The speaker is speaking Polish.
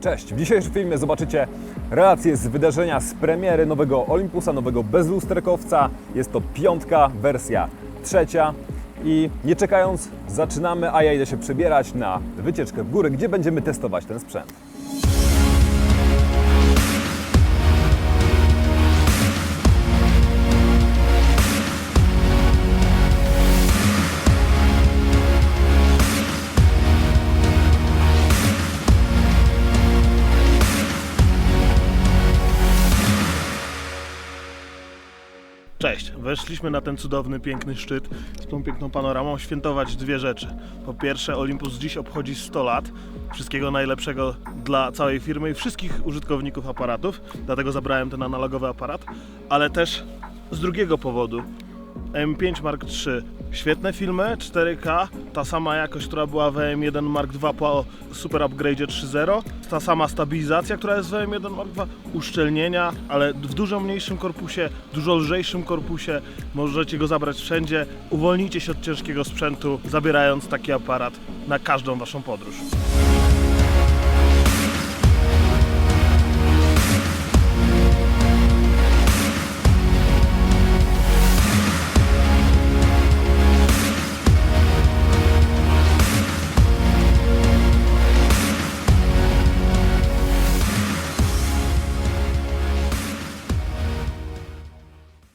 Cześć! W dzisiejszym filmie zobaczycie relacje z wydarzenia z premiery nowego Olympusa, nowego bezlusterkowca. Jest to piątka, wersja trzecia. I nie czekając, zaczynamy, a ja idę się przebierać na wycieczkę w górę, gdzie będziemy testować ten sprzęt. Cześć, weszliśmy na ten cudowny, piękny szczyt z tą piękną panoramą świętować dwie rzeczy. Po pierwsze, Olympus dziś obchodzi 100 lat. Wszystkiego najlepszego dla całej firmy i wszystkich użytkowników aparatów, dlatego zabrałem ten analogowy aparat, ale też z drugiego powodu. M5 Mark III. Świetne filmy, 4K, ta sama jakość, która była w M1 Mark II po super upgrade 3.0, ta sama stabilizacja, która jest w M1 Mark II, uszczelnienia, ale w dużo mniejszym korpusie, dużo lżejszym korpusie, możecie go zabrać wszędzie. Uwolnijcie się od ciężkiego sprzętu, zabierając taki aparat na każdą waszą podróż.